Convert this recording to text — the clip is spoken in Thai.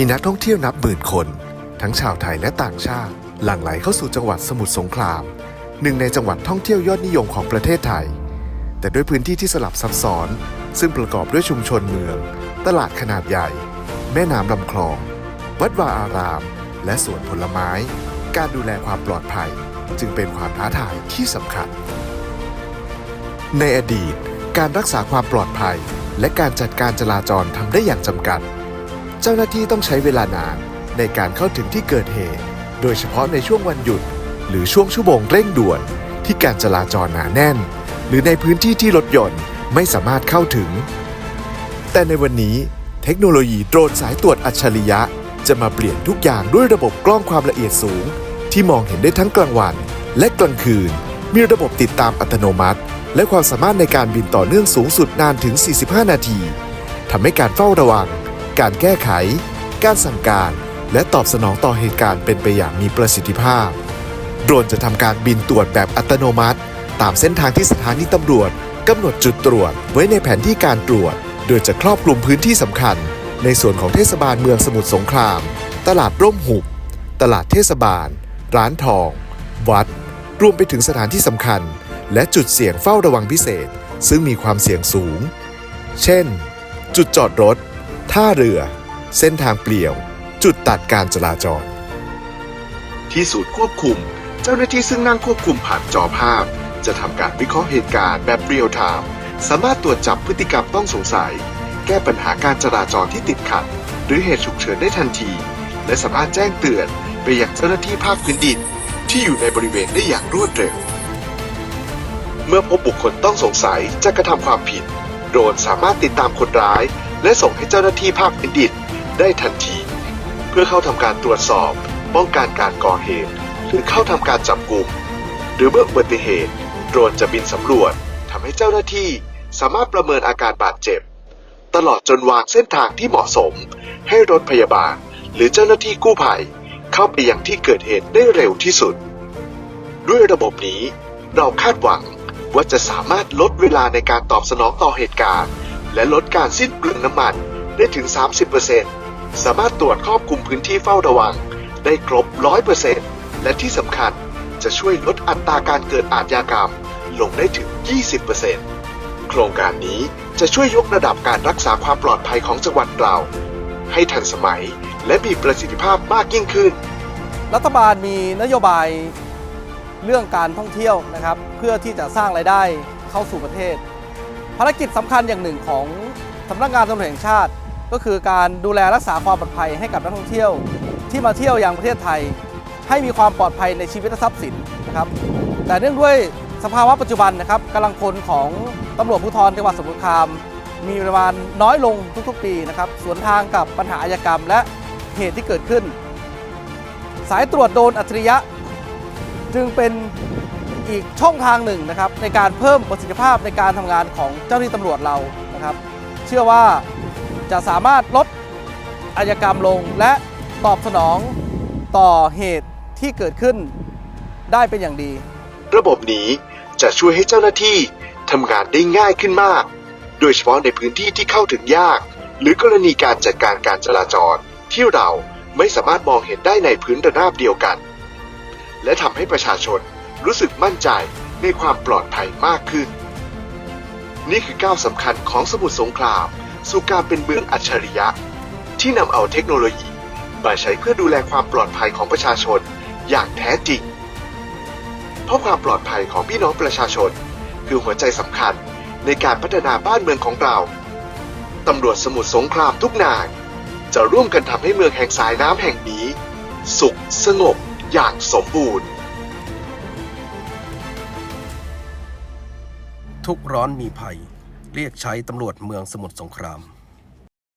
มีนักท่องเที่ยวนับหมื่นคน ทั้งชาวไทยและต่างชาติ หลั่งไหลเข้าสู่จังหวัดสมุทรสงคราม หนึ่งในจังหวัดท่องเที่ยวยอดนิยมของประเทศไทย แต่ด้วยพื้นที่ที่สลับซับซ้อน ซึ่งประกอบด้วยชุมชนเมือง ตลาดขนาดใหญ่ แม่น้ำลำคลอง วัดวาอาราม และสวนผลไม้ การดูแลความปลอดภัย จึงเป็นความท้าทายที่สำคัญ ในอดีต การรักษาความปลอดภัย และการจัดการจราจรทำได้อย่างจำกัด เจ้าหน้าที่ต้องใช้เวลานานในการเข้าถึงที่เกิดเหตุ โดยเฉพาะในช่วงวันหยุด หรือช่วงชั่วโมงเร่งด่วน ที่การจราจรหนาแน่น หรือในพื้นที่ที่รถยนต์ไม่สามารถเข้าถึง แต่ในวันนี้ เทคโนโลยีโดรนสายตรวจอัจฉริยะ จะมาเปลี่ยนทุกอย่างด้วยระบบกล้องความละเอียดสูง ที่มองเห็นได้ทั้งกลางวัน และกลางคืน มีระบบติดตามอัตโนมัติ และความสามารถในการบินต่อเนื่องสูงสุดนานถึง 45 นาทีทำให้การเฝ้าระวัง การแก้ไข การสั่งการ และตอบสนองต่อเหตุการณ์เป็นไปอย่างมีประสิทธิภาพ โดรนจะทำการบินตรวจแบบอัตโนมัติ ตามเส้นทางที่สถานีตำรวจกำหนดจุดตรวจไว้ในแผนที่การตรวจ โดยจะครอบคลุมพื้นที่สำคัญ ในส่วนของเทศบาลเมืองสมุทรสงคราม ตลาดร่มหุบ ตลาดเทศบาล ร้านทอง วัด รวมไปถึงสถานที่สำคัญ และจุดเสี่ยงเฝ้าระวังพิเศษ ซึ่งมีความเสี่ยงสูง เช่น จุดจอดรถ ท่าเรือ เส้นทางเปลี่ยว จุดตัดการจราจร ที่ศูนย์ควบคุม เจ้าหน้าที่ซึ่งนั่งควบคุมผ่านจอภาพ จะทำการวิเคราะห์เหตุการณ์แบบเรียลไทม์สามารถตรวจจับพฤติกรรมต้องสงสัย แก้ปัญหาการจราจรที่ติดขัด หรือเหตุฉุกเฉินได้ทันที และสามารถแจ้งเตือนไปยังเจ้าหน้าที่ภาคพื้นดิน ที่อยู่ในบริเวณได้อย่างรวดเร็ว เมื่อพบบุคคลต้องสงสัยจะกระทำความผิด โดรนสามารถติดตามคนร้าย และส่งให้เจ้าหน้าที่ภาคพื้นดินได้ทันที เพื่อเข้าทำการตรวจสอบ ป้องกันการก่อเหตุ หรือเข้าทำการจับกลุ่ม หรือเมื่ออุบัติเหตุโดรนจะบินสำรวจทำให้เจ้าหน้าที่สามารถประเมินอาการบาดเจ็บ ตลอดจนวางเส้นทางที่เหมาะสม ให้รถพยาบาล หรือเจ้าหน้าที่กู้ภัย เข้าไปยังที่เกิดเหตุได้เร็วที่สุด ด้วยระบบนี้ เราคาดหวังว่าจะสามารถลดเวลาในการตอบสนองต่อเหตุการณ์ และลดการสิ้นเปลืองน้ำมันได้ถึง 30%สามารถตรวจครอบคลุมพื้นที่เฝ้าระวัง ได้ครบ 100%และที่สำคัญจะช่วยลดอัตราการเกิดอาชญากรรม ลงได้ถึง 20%โครงการนี้จะช่วยยกระดับการรักษาความปลอดภัยของจังหวัดเรา ให้ทันสมัยและมีประสิทธิภาพมากยิ่งขึ้น รัฐบาลมีนโยบายเรื่องการท่องเที่ยวนะครับ เพื่อที่จะสร้างรายได้เข้าสู่ประเทศ ภารกิจสำคัญอย่างหนึ่งของสำนักงานตำรวจแห่งชาติ ก็คือการดูแลรักษาความปลอดภัยให้กับนักท่องเที่ยว ที่มาเที่ยวยังประเทศไทย ให้มีความปลอดภัยในชีวิตและทรัพย์สินนะครับแต่เนื่องด้วยสภาวะปัจจุบันนะครับกำลังพลของตำรวจภูธรจังหวัดสมุทรครามมีปริมาณน้อยลงทุกๆ ปีนะครับสวนทางกับปัญหาอาชญากรรม และเหตุที่เกิดขึ้น สายตรวจโดนอัจฉริยะ จึงเป็น อีกช่องทางหนึ่งนะครับในการเพิ่มประสิทธิภาพในการทำงานของเจ้าหน้าที่ตำรวจเรานะครับ เชื่อว่าจะสามารถลดอาชญากรรมลงและตอบสนองต่อเหตุที่เกิดขึ้นได้เป็นอย่างดี ระบบนี้จะช่วยให้เจ้าหน้าที่ทำงานได้ง่ายขึ้นมาก โดยเฉพาะในพื้นที่ที่เข้าถึงยาก หรือกรณีการจัดการการจราจร ที่เราไม่สามารถมองเห็นได้ในพื้นระนาบเดียวกัน และทำให้ประชาชน รู้สึกมั่นใจในความปลอดภัยมากขึ้น นี่คือก้าวสำคัญของสมุทรสงคราม สู่การเป็นเมืองอัจฉริยะ ที่นำเอาเทคโนโลยีมาใช้เพื่อดูแลความปลอดภัยของประชาชนอย่างแท้จริง เพราะความปลอดภัยของพี่น้องประชาชน คือหัวใจสำคัญในการพัฒนาบ้านเมืองของเรา ตำรวจสมุทรสงครามทุกนายจะร่วมกันทำให้เมืองแห่งสายน้ำแห่งนี้ สุขสงบอย่างสมบูรณ์ ทุกร้อนมีภัย เรียกใช้ตำรวจเมืองสมุทรสงคราม